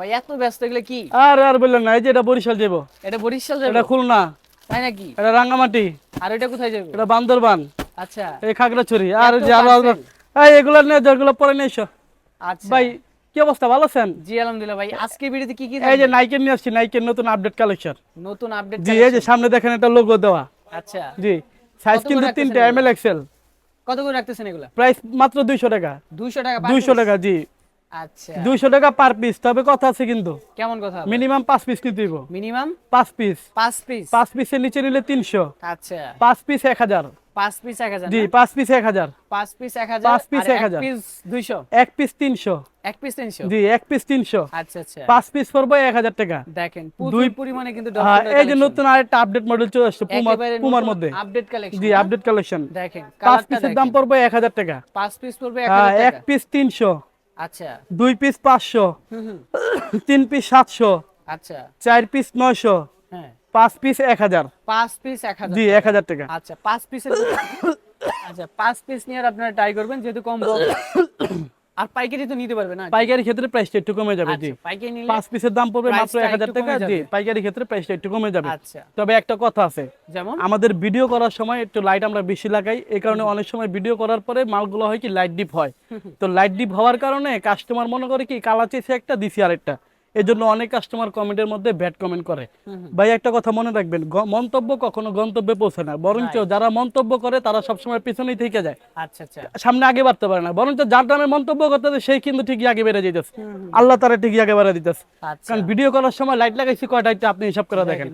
ভাই এত ব্যস্ত এগুলো কি? আর আর বললেন না এই যে এটা বরিশাল যাব এটা বরিশাল যাবে এটা খুলনা। তাই নাকি? এটা রাঙ্গামাটি। আর এটা কোথায় যাবে এটা বান্দরবান। আচ্ছা। এই খাগড়াছড়ি। আর যে আরও এই এগুলো নিয়ে যেগুলো পরে নিয়ে এসো। আচ্ছা। ভাই কি অবস্থা ভালো আছেন? জি আলহামদুলিল্লাহ ভাই। আজকে ভিডিওতে কি কি এই যে নাইকের নিয়ে আসছি নাইকের নতুন আপডেট কালেকশন নতুন আপডেট জি এই যে সামনে দেখেন একটা লোগো দেওয়া। আচ্ছা। জি সাইজ কিন্তু তিনটা? এম এল এক্সেল কত করে রাখতেছেন এগুলা? প্রাইস মাত্র দুইশো টাকা। 200 টাকা per দুইশো piece? টাকা জি। আচ্ছা। দুইশো টাকা পার পিস তবে কথা আছে কিন্তু। কেমন কথা মিনিমাম পাঁচ পিস নিতে দিব মিনিমাম পাঁচ পিস 5 পিস পাঁচ পিসের নিচে নিলে তিনশো। আচ্ছা। পাঁচ পিস এক হাজার। 5 পিস 1000 জি পাঁচ পিস এক হাজার। 5 পিস 1000 পাঁচ piece আর 1000 পিস 200 এক পিস তিনশো। এক পিস 300 জি এক পিস তিনশো। আচ্ছা আচ্ছা। পাঁচ পিস পড়ব এক হাজার টাকা। দেখেন দুই- পরিমাণে কিন্তু হ্যাঁ, এই যে নতুন আরেকটা আপডেট মডেল চলে আসছে পুমা পুমার মধ্যে। আপডেট কালেকশন জি আপডেট কালেকশন দেখেন পাঁচ পিসের দাম পড়বে এক হাজার টাকা। 5 পিস পড়বে হ্যাঁ, 1000 এক টাকা। পিস তিনশো। আচ্ছা। দুই পিস পাঁচশো তিন পিস সাতশো আচ্ছা। চার পিস নয়শো হ্যাঁ। পাঁচ পিস এক হাজার। পাঁচ পিস 1000 জি এক হাজার টাকা। আচ্ছা পাঁচ পিসের আচ্ছা পাঁচ পিস নিয়ে আপনারা ট্রাই করবেন যেহেতু কম আর পাইকারি তো নিতে পারবে না পাইকারি ক্ষেত্রে প্রাইসটা একটু কমে যাবে জি। আচ্ছা, পাইকারি নিলে পাঁচ পিসের দাম পড়বে মাত্র Price-টা এক হাজার একটু টাকা কমে জি। পাইকারি ক্ষেত্রে প্রাইসটা একটু কমে যাবে। আচ্ছা। তবে একটা কথা আছে যেমন? আমাদের ভিডিও করার সময় একটু লাইট আমরা বেশি লাগাই এই কারণে অনেক সময় ভিডিও করার পরে মালগুলো হয় কি লাইট ডিপ হয়। তো লাইট ডিপ হওয়ার কারণে কাস্টমার মনে করে কি কালা চেয়েছে একটা দিছি আরেকটা। এই জন্য অনেক কাস্টমার কমেন্টের মধ্যে ব্যাড কমেন্ট করে। ভাই একটা কথা মনে রাখবেন মন্তব্য কখনো গন্তব্যে পৌঁছে না বরঞ্চ যারা মন্তব্য করে তারা সবসময় পিছনেই থেকে যায়। আচ্ছা আচ্ছা। সামনে আগে বাড়তে পারে না বরঞ্চ যার নামে মন্তব্য করতেছে সেই কিন্তু ঠিকই আগে বেড়ে যেতেছে আল্লাহ তারা ঠিকই আগে বেড়ে দিতেছে। আচ্ছা। কারণ ভিডিও করার সময় লাইট লাগাইছি কয়টা আপনি হিসাব করে দেখেন।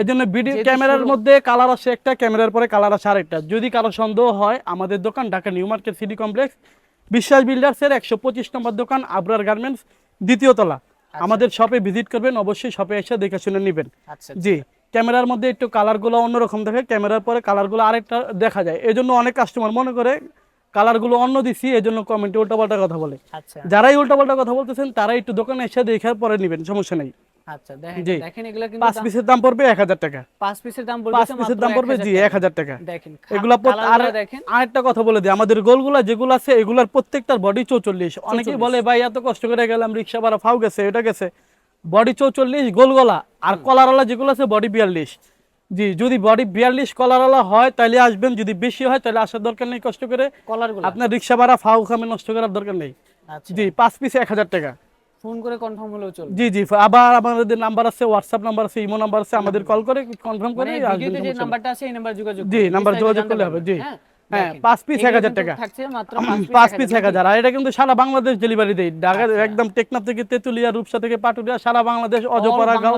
এই জন্য ভিডিও ক্যামেরার মধ্যে কালার আসে একটা ক্যামেরার পরে কালার আসে আরেকটা। যদি কারও সন্দেহ হয় আমাদের দোকান Dhaka new market city complex Biswas বিল্ডার্সের একশো পঁচিশ নম্বর দোকান আবরার গার্মেন্টস দ্বিতীয় তলা। আমাদের শপে ভিজিট করবেন অবশ্যই শপে এসে দেখে শুনে নেবেন। আচ্ছা জি ক্যামেরার মধ্যে একটু কালারগুলো অন্যরকম দেখে ক্যামেরার পরে কালারগুলো আরেকটা দেখা যায়। এই জন্য অনেক কাস্টমার মনে করে কালারগুলো অন্য দিছি এই জন্য কমেন্টে উল্টাপাল্টা কথা বলে। যারাই যারাই উল্টাপাল্টা কথা বলতেছেন তারা একটু দোকানে এসে দেখার পরে নেবেন সমস্যা নেই। আচ্ছা দেখেন কিন্তু পিসের দাম পড়বে এক হাজার টাকা। 5 পিসের দাম পাঁচ বলতেছে পিসের দাম পড়বে জি টাকা। এক হাজার টাকা। দেখেন এগুলা আর কালারগুলো দেখেন। আরেকটা কথা বলে দিই আমাদের গোলগুলা যেগুলো আছে এগুলার প্রত্যেকটার বডি চৌচল্লিশ। অনেকেই বলে ভাই এত কষ্ট করে গেলাম রিক্সা ভাড়া ফাউ গেছে এটা গেছে। বডি চৌচল্লিশ গোলগলা। আর কলারওয়ালা যেগুলো আছে বডি বিয়াল্লিশ। জি যদি বডি বিয়াল্লিশ কলারওয়ালা হয় তাহলে আসবেন। যদি বেশি হয় তাহলে আসার দরকার নেই কষ্ট করে। আপনার রিক্সা ভাড়া ফাউ খামে নষ্ট করার দরকার নেই। আচ্ছা। জি পাঁচ পিস এক হাজার টাকা। ফোন করে কনফার্ম হলেও চলবে। জি জি আবার আমাদের নাম্বার আছে হোয়াটসঅ্যাপ নাম্বার আছে ইমো নাম্বার আছে আমাদের কল করে কনফার্ম করে মানে ভিডিওতে যে নাম্বারটা আছে এই নাম্বার যোগাযোগ জি, নাম্বার যোগাযোগ করলে হবে, জি। হ্যাঁ পাঁচ piece এগুলো 1000 টাকা। থাকছে মাত্র 5 পিস পাঁচ পিস এক হাজার। আর এটা কিন্তু সারা বাংলাদেশ ডেলিভারি দেয়। ঢাকা আচ্ছা। একদম টেকনাফ থেকে তেতুলিয়া রূপসা থেকে পাটুরিয়া সারা বাংলাদেশ অজপাড়া গাঁও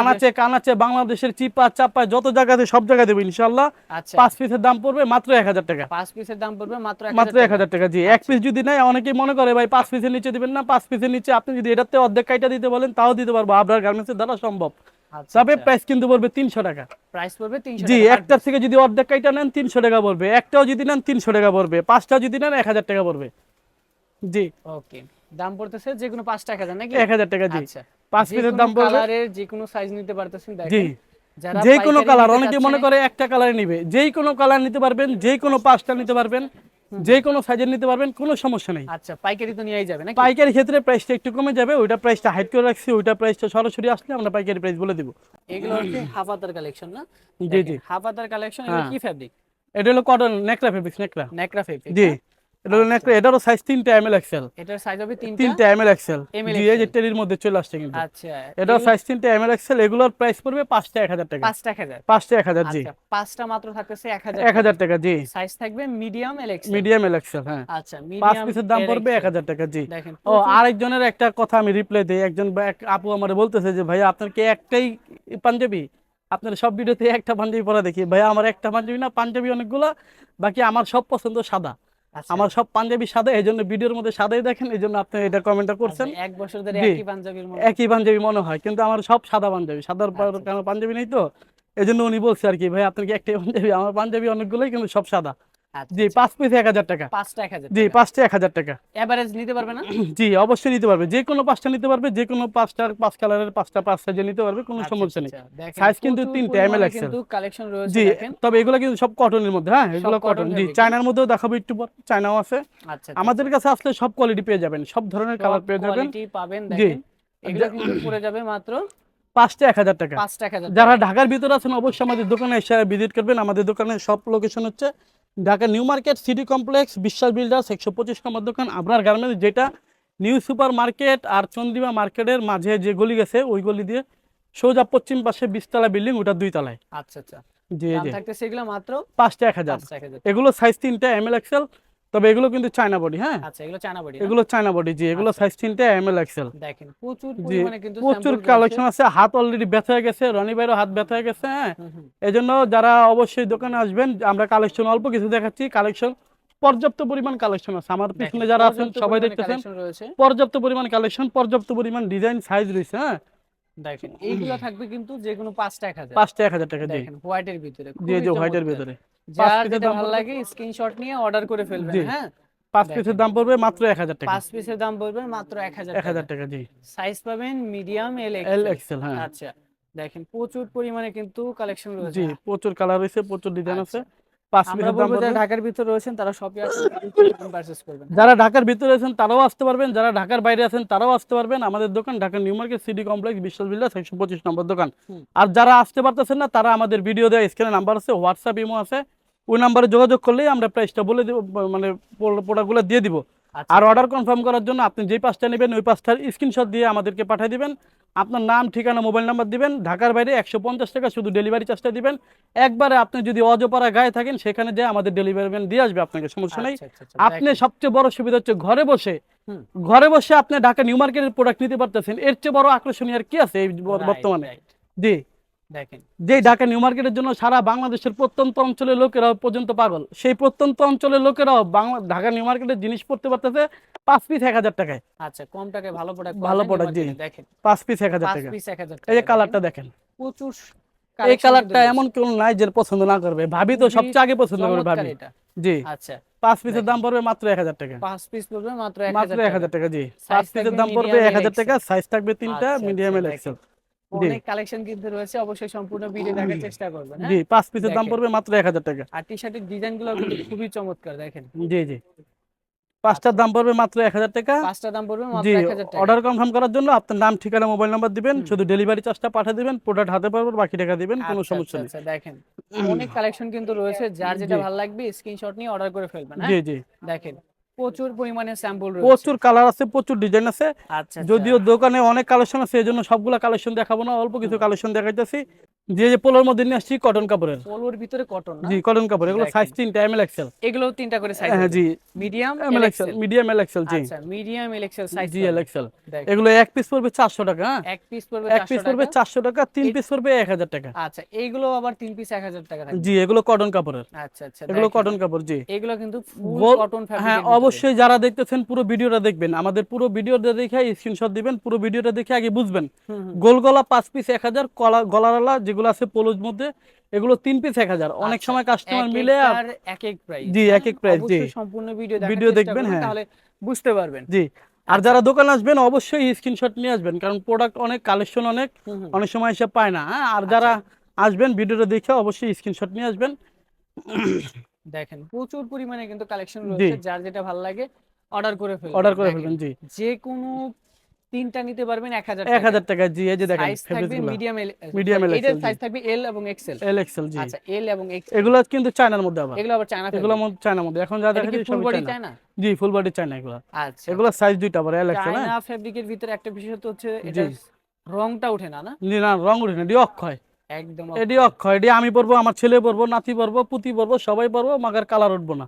আনাচে কানাচে বাংলাদেশের চিপা চাপা যত জায়গাতে সব জায়গায় দেবো ইনশাল্লাহ আচ্ছা। পাঁচ পিসের দাম পড়বে মাত্র এক হাজার টাকা। 5 পিসের দাম পড়বে মাত্র মাত্র এক হাজার টাকা। জি। এক পিস যদি নেয় অনেকেই মনে করে ভাই পাঁচ পিসের নিচে দিবেন না পাঁচ পিসের নিচে আপনি যদি এটাতে অর্ধেক কাইটা দিতে বলেন তাও দিতে পারব। আপনার গার্মেন্টসের দ্বারা সম্ভব। আচ্ছা তবে প্রাইস কিন্তু পড়বে তিনশো টাকা। প্রাইস পড়বে 300 জি একটার থেকে যদি অর্ধেক কাইটা নেন তিনশো টাকা পড়বে। একটাও যদি নেন তিনশো টাকা পড়বে। পাঁচটাও যদি নেন এক হাজার টাকা পড়বে। জি। ওকে। দাম পড়তেছে যে কোনো 5 টাকা নাকি? এক হাজার টাকা জি। আচ্ছা। পাঁচ পিসের দাম পড়বে। কালারের যে কোনো সাইজ নিতে পারতেছেন জি। দেখেন যারা যে কোনো কালার অনেকে মনে করে একটা কালার নিবে। যেই কোনো কালার নিতে পারবেন যে কোনো পাঁচটা নিতে পারবেন। যে কোনো সাইজের নিতে পারবেন কোনো সমস্যা নেই। আচ্ছা পাইকারি তো নিয়েই যাবে না পাইকারি ক্ষেত্রে প্রাইসটা একটু কমে যাবে ওইটা প্রাইসটা হাইট করে রাখছি ওইটা প্রাইসটা সরাসরি আসলে আমরা পাইকারি প্রাইস বলে দিব। এগুলো হচ্ছে হাফ হাফাতার কালেকশন না? জি জি। হাফাতার কালেকশন হ্যাঁ। কি ফেব্রিক এটা হলো কটন নেকড়া ফেব্রিক নেকড়া নেকড়া ফেব্রিক জি। এটা হলো এটারও সাইজ এক্সেল এটার সাইজ হবে এক্সেল এই মধ্যে চলে আসছে কিন্তু। আচ্ছা। সাইজ এক্সেল এগুলোর প্রাইস পড়বে পাঁচটা এক হাজার টাকা। জি। আচ্ছা মাত্র থাকতেছে জি। সাইজ থাকবে মিডিয়াম মিডিয়াম এল এক্সেল হ্যাঁ। আচ্ছা পিসের দাম পড়বে এক হাজার টাকা জি। দেখেন ও আরেকজনের একটা কথা আমি রিপ্লাই দিই। একজন আপু আমার বলতেছে যে ভাইয়া আপনার কি একটাই পাঞ্জাবি? আপনার সব ভিডিওতে একটা পাঞ্জাবি পরা দেখি। ভাইয়া আমার একটা পাঞ্জাবি না পাঞ্জাবি অনেকগুলা বাকি আমার সব পছন্দ সাদা। আচ্ছা, আমার সব পাঞ্জাবি সাদা এই জন্য ভিডিওর মধ্যে সাদাই দেখেন এই জন্য আপনি এটা কমেন্টটা করছেন। আচ্ছা, এক বছর ধরে। একই পাঞ্জাবির মধ্যে। একই পাঞ্জাবি মনে হয় কিন্তু আমার সব সাদা পাঞ্জাবি। সাদার পর আচ্ছা। কেন পাঞ্জাবি নেই তো? এই জন্য উনি বলছে আর কি ভাই আপনার কি একটাই পাঞ্জাবি? আমার পাঞ্জাবি অনেকগুলোই কিন্তু সব সাদা। আচ্ছা, জি পাঁচ পিস এক হাজার টাকা। পাঁচটা এক হাজার জি পাঁচটা এক হাজার টাকা। এভারেজ নিতে পারবে না? জি অবশ্যই নিতে পারবে। যে কোনো পাঁচটা নিতে পারবে যে কোনো পাঁচটার পাঁচ কালারের পাঁচটা পাঁচ সাইজে নিতে পারবে কোনো সমস্যা নেই। Size কিন্তু তিনটে, ML XL কিন্তু কালেকশন রয়েছে জি তবে এগুলো কিন্তু সব কটনের মধ্যে হ্যাঁ এগুলো কটন জি চায়নার মধ্যেও দেখাবো একটু পর চায়নাও আছে। আচ্ছা আমাদের কাছে আসলে সব কোয়ালিটি পেয়ে যাবেন সব ধরনের কালার পেয়ে যাবেন। পাবেন জি। এগুলো কিন্তু পড়ে যাবে মাত্র পাঁচটা এক হাজার টাকা। যারা ঢাকার ভিতরে আছেন অবশ্যই আমাদের দোকানে এসে ভিজিট করবেন। আমাদের দোকানের সব লোকেশন হচ্ছে Dhaka new market city complex Biswas builders একশো পঁচিশ নম্বর দোকান আপনার গার্মেন্টস যেটা নিউ সুপার মার্কেট আর চন্দ্রিমা মার্কেটের মাঝে যে গলি গেছে ওই গলি দিয়ে সোজা পশ্চিম পাশে বিশতলা বিল্ডিং ওটা দুই তলায় আচ্ছা আচ্ছা। জি জি। থাকতেছে এগুলো মাত্র পাঁচটা এক হাজার। এগুলো সাইজ তিনটা এম এল এক্সেল তবে এগুলো কিন্তু চায়না বডি হ্যাঁ? আচ্ছা এগুলো চায়না বডি এগুলো চায়না বডি জি এগুলো সাইজ তিনটা এম এল এক্সেল দেখেন প্রচুর পরিমাণে কিন্তু প্রচুর কালেকশন আছে। হাত অলরেডি ব্যথা হয়ে গেছে রনি ভাইয়েরও হাত ব্যথা হয়ে গেছে হ্যাঁ? হুম, হুম। এই জন্য যারা অবশ্যই দোকানে আসবেন আমরা কালেকশন অল্প কিছু দেখাচ্ছি কালেকশন পর্যাপ্ত পরিমাণ কালেকশন আছে। আমার পিছনে যারা আছেন সবাই দেখতেছেন পর্যাপ্ত পরিমাণ কালেকশন পর্যাপ্ত পরিমাণ ডিজাইন সাইজ রয়েছে হ্যাঁ? দেখেন এইগুলো থাকবে কিন্তু যে কোনো পাঁচটা এক হাজার। পাঁচটা এক হাজার টাকা দেখেন হোয়াইটের ভিতরে জি জি হোয়াইটের ভিতরে। যার যেটা ভালো লাগে স্ক্রিনশট নিয়ে অর্ডার করে ফেলবেন হ্যাঁ? পাঁচ পিসের দাম পড়বে মাত্র এক হাজার টাকা। পাঁচ পিসের দাম পড়বে মাত্র এক হাজার এক হাজার টাকা। জি। সাইজ পাবেন মিডিয়াম এল এল এক্সেল হ্যাঁ। আচ্ছা দেখেন প্রচুর পরিমাণে কিন্তু কালেকশন রয়েছে। জি প্রচুর কালার রয়েছে প্রচুর ডিজাইন আছে। যারা ঢাকার ভিতরে রয়েছেন তারা শপে পারচেজ করবেন যারা ঢাকার ভিতরে আছেন তারাও আসতে পারবেন। যারা ঢাকার বাইরে আছেন তারাও আসতে পারবেন। আমাদের দোকান Dhaka new market city complex Biswas builder একশো পঁচিশ নম্বর দোকান। আর যারা আসতে পারতেছেন না তারা আমাদের ভিডিও দেওয়া স্ক্রিনে নাম্বার আছে হোয়াটসঅ্যাপ ইমো আছে। ওই নাম্বারে যোগাযোগ করলেই আমরা প্রাইসটা বলে দেবো মানে প্রোডাক্টগুলো দিয়ে দিব। আর অর্ডার কনফার্ম করার জন্য আপনি যেই পাঁচটা নেবেন ওই পাঁচটার স্ক্রিনশট দিয়ে আমাদেরকে পাঠিয়ে দিবেন। আপনার নাম ঠিকানা মোবাইল নাম্বার দিবেন। ঢাকার বাইরে একশো পঞ্চাশ টাকা শুধু ডেলিভারি চার্জটা দিবেন। একবারে আপনি যদি অজপাড়া গায়ে থাকেন সেখানে যে আমাদের ডেলিভারি ম্যান দিয়ে আসবে আপনাকে সমস্যা নেই। আচ্ছা, আচ্ছা, আচ্ছা, আপনি সবচেয়ে বড় সুবিধা হচ্ছে ঘরে বসে। ঘরে বসে আপনি ঢাকা নিউ মার্কেটের প্রোডাক্ট নিতে পারতেছেন। এর চেয়ে বড় আকর্ষণীয় আর কি আছে এই বর্তমানে? জি। যে ঢাকা নিউ মার্কেটের জন্য সারা বাংলাদেশের প্রত্যন্ত অঞ্চলের লোকেরাও পর্যন্ত পাগল। সেই প্রত্যন্ত অঞ্চলের লোকেরাও বাংলা ঢাকা নিউ মার্কেটের জিনিস পড়তে পারতেছে পাঁচ পিস এক হাজার টাকায়। আচ্ছা কম টাকায় ভালো প্রোডাক্ট ভালো জি। দেখেন। পাঁচ পিস এক হাজার পাঁচ টাকা। এই যে কালারটা দেখেন। প্রচুর এই কালারটা এমন কেউ নাই যে পছন্দ না করবে। ভাবি তো সবচেয়ে আগে পছন্দ করবে ভাবি। জি। আচ্ছা পাঁচ পিসের দাম পড়বে মাত্র এক হাজার টাকা। পাঁচ পিস পড়বে মাত্র এক হাজার টাকা। জি। পাঁচ পিসের দাম পড়বে এক হাজার টাকা সাইজ থাকবে তিনটা মিডিয়াম এল এক্সেল। অনেক কালেকশন কিন্তু রয়েছে অবশ্যই সম্পূর্ণ ভিডিও দেখার চেষ্টা করবেন হ্যাঁ? জি পাঁচ পিসের দাম পড়বে মাত্র এক হাজার টাকা। আর টি শার্টের ডিজাইন কিন্তু খুবই চমৎকার দেখেন। জি জি। পাঁচটার দাম পড়বে মাত্র এক হাজার টাকা। পাঁচটা দাম পড়বে মাত্র টাকা। অর্ডার কনফার্ম করার জন্য আপনার নাম ঠিকানা মোবাইল নাম্বার দিবেন শুধু ডেলিভারি চার্জটা পাঠিয়ে দিবেন প্রোডাক্ট হাতে পারবেন বাকি টাকা দিবেন কোনো আচ্ছা, সমস্যা আচ্ছা, নেই। আচ্ছা, দেখেন। অনেক কালেকশন কিন্তু রয়েছে যার যেটা ভালো লাগবে স্ক্রিনশট নিয়ে অর্ডার করে ফেলবেন হ্যাঁ? জি জি। দেখেন। প্রচুর পরিমাণে স্যাম্পল রয়েছে। প্রচুর কালার আছে প্রচুর ডিজাইন আছে। আচ্ছা যদিও দোকানে অনেক কালেকশন আছে এই জন্য সবগুলা কালেকশন দেখাবো না অল্প কিছু কালেকশন দেখাইতেছি। যে যে পোলোর মধ্যে নিয়ে আসছি কটন কাপড়ের। পোলোর ভিতরে কটন জি কটন কাপড় এগুলো সাইজ তিনটা এম এল এক্সেল এগুলো তিনটা করে সাইজ হ্যাঁ জি। Medium M L XL medium L XL জি। আচ্ছা মিডিয়াম এলএক্সেল সাইজ জি এল এক্সেল এগুলো এক পিস পড়বে চারশো টাকা হ্যাঁ? এক পিস পড়বে এক পিস পড়বে টাকা। চারশো টাকা তিন পিস পড়বে এক হাজার টাকা। আচ্ছা এইগুলো আবার তিন পিস এক হাজার টাকা থাকবে। জি এগুলো কটন কাপড়ের। আচ্ছা আচ্ছা এগুলো কটন কাপড় জি। এগুলো কিন্তু ফুল কটন হ্যাঁ অবশ্যই যারা দেখতেছেন পুরো ভিডিওটা দেখবেন। আমাদের পুরো ভিডিওটা দেখে স্ক্রিনশট দিবেন পুরো ভিডিওটা দেখে আগে বুঝবেন। গোল গলা পাঁচ পিস এক হাজার কলা গলাওয়ালা যেগুলো আছে পোলোর মধ্যে এগুলো তিন পিস এক হাজার। অনেক আচ্ছা, সময় কাস্টমার মিলে আর এক এক প্রাইস জি, এক এক price, জি। সম্পূর্ণ ভিডিও Video দেখবেন, হ্যাঁ। তাহলে বুঝতে পারবেন। জি আর যারা দোকানে আসবেন অবশ্যই স্ক্রিনশট নিয়ে আসবেন কারণ প্রোডাক্ট অনেক কালেকশন অনেক। অনেক সময় এসে পায় না হ্যাঁ। আর যারা আসবেন ভিডিওটা দেখে অবশ্যই স্ক্রিনশট নিয়ে আসবেন। দেখেন প্রচুর পরিমাণে কিন্তু কালেকশন রয়েছে যার যেটা ভালো লাগে অর্ডার করে ফেলবেন। অর্ডার করে ফেলবেন জি। যে কোনো তিনটা নিতে পারবেন 1000 টাকা 1000 টাকা জি এই যে দেখেন সাইজ থাকবে ফেব্রিকগুলো মিডিয়াম এল মিডিয়াম এল এটা সাইজ থাকবে এল এবং এক্সেল এল এক্সেল জি। আচ্ছা এল এবং এক্সেল এগুলো কিন্তু চায়নার মধ্যে আবার। এগুলো আবার চায়না এগুলো মধ্যে চায়নার মধ্যে। এখন যা দেখেন ফুল বডি চায়না জি ফুল বডি চায়না এগুলো। আচ্ছা। এগুলো সাইজ দুইটা আবার এল এক্সেল চায়না ফেব্রিকের ভিতরে একটা বিশেষত্ব হচ্ছে এটা রংটা ওঠে না না? জি না রং উঠে না ডি অক্ষয়। একদম এটি অক্ষয়। এটি আমি পরবো আমার ছেলে পরবো নাতি পরবো পুতি পরবো সবাই পরবো মাগার কালার উঠবো না।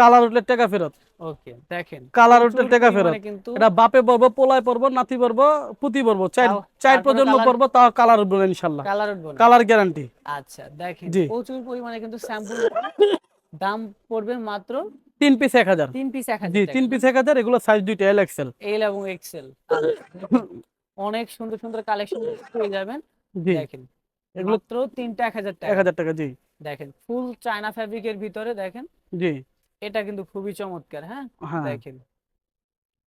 কালার উঠলে টাকা ফেরত। ওকে দেখেন। কালার উঠলে প্রচুর টাকা পরিমাণে ফেরত। কিন্তু এটা বাপে পরবো পোলায় পরবো নাতি পরবো পুতি পরবো চার চার প্রজন্ম পরবো তাও কালার উঠবো না ইনশাল্লাহ। কালার উঠবো না। কালার গ্যারান্টি আচ্ছা দেখেন প্রচুর পরিমাণে কিন্তু স্যাম্পল দাম পড়বে মাত্র তিন পিস এক হাজার। তিন পিস এক জি তিন পিস এক হাজার এগুলো সাইজ দুইটা এল এক্সেল এল এবং এক্সেল অনেক সুন্দর সুন্দর কালেকশন পেয়ে যাবেন। দেখেন এগুলো মাত্র তিনটা এক হাজার এক হাজার টাকা জি। দেখেন ফুল চায়না ফ্যাব্রিকের ভিতরে দেখেন। জি। এটা কিন্তু খুবই চমৎকার হ্যাঁ? হ্যাঁ। দেখেন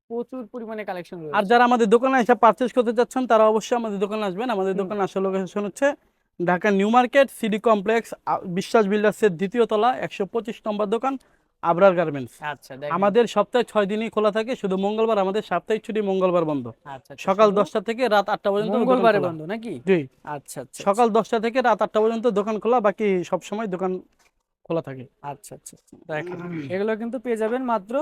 প্রচুর পরিমাণে কালেকশন আর যারা আমাদের দোকানে এসে পারচেজ করতে চাচ্ছেন তারা অবশ্যই আমাদের দোকানে আসবেন। আমাদের দোকানে আসার লোকেশন হচ্ছে Dhaka new market city complex Biswas বিল্ডার্সের দ্বিতীয় তলা একশো পঁচিশ নম্বর দোকান। আবরার গার্মেন্টস আচ্ছা আমাদের সপ্তাহে ছয় দিনই খোলা থাকে শুধু মঙ্গলবার আমাদের সাপ্তাহিক ছুটি মঙ্গলবার বন্ধ। আচ্ছা আচ্ছা, সকাল দশটা থেকে রাত আটটা পর্যন্ত মঙ্গলবারে। বন্ধ নাকি? জি। আচ্ছা আচ্ছা সকাল দশটা থেকে রাত আটটা পর্যন্ত দোকান খোলা বাকি সব সময় দোকান খোলা থাকে। আচ্ছা আচ্ছা আচ্ছা। দেখেন এগুলো কিন্তু পেয়ে যাবেন মাত্র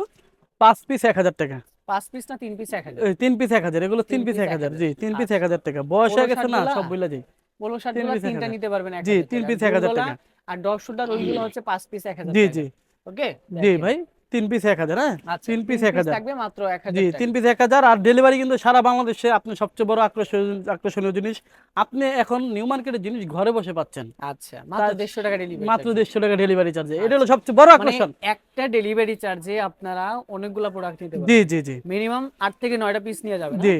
পাঁচ পিস এক হাজার টাকা। পাঁচ পিস না তিন পিস এক হাজার? তিন পিস এক হাজার এগুলো তিন পিস এক হাজার জি তিন পিস এক হাজার টাকা। বয়স হয়ে গেছে না সব বইলা যাই। পোলো শার্ট তিনগুলো তিনটা নিতে পারবেন এক জি, তিন টাকা। piece এক হাজার টাকা। আর ডগ শুটার ওইগুলো হচ্ছে পাঁচ পিস এক হাজার জি জি। ওকে? জি ভাই তিন পিস এক হাজার হ্যাঁ? আচ্ছা তিন পিস এক হাজার। থাকবে মাত্র এক হাজার জি তিন পিস এক হাজার। আর ডেলিভারি কিন্তু সারা বাংলাদেশে আপনি সবচেয়ে বড় আকর্ষণীয় আকর্ষণীয় জিনিস আপনি এখন নিউ মার্কেটের জিনিস ঘরে বসে পাচ্ছেন। আচ্ছা মাত্র তার- দেড়শো টাকা ডেলিভারি মাত্র দেড়শো টাকা ডেলিভারি চার্জে এটা হলো সবচেয়ে বড় মানে আকর্ষণ। একটা ডেলিভারি চার্জে আপনারা অনেকগুলা প্রোডাক্ট নিতে জি জি জি। মিনিমাম আট থেকে নয়টা পিস নিয়ে যাবেন জি।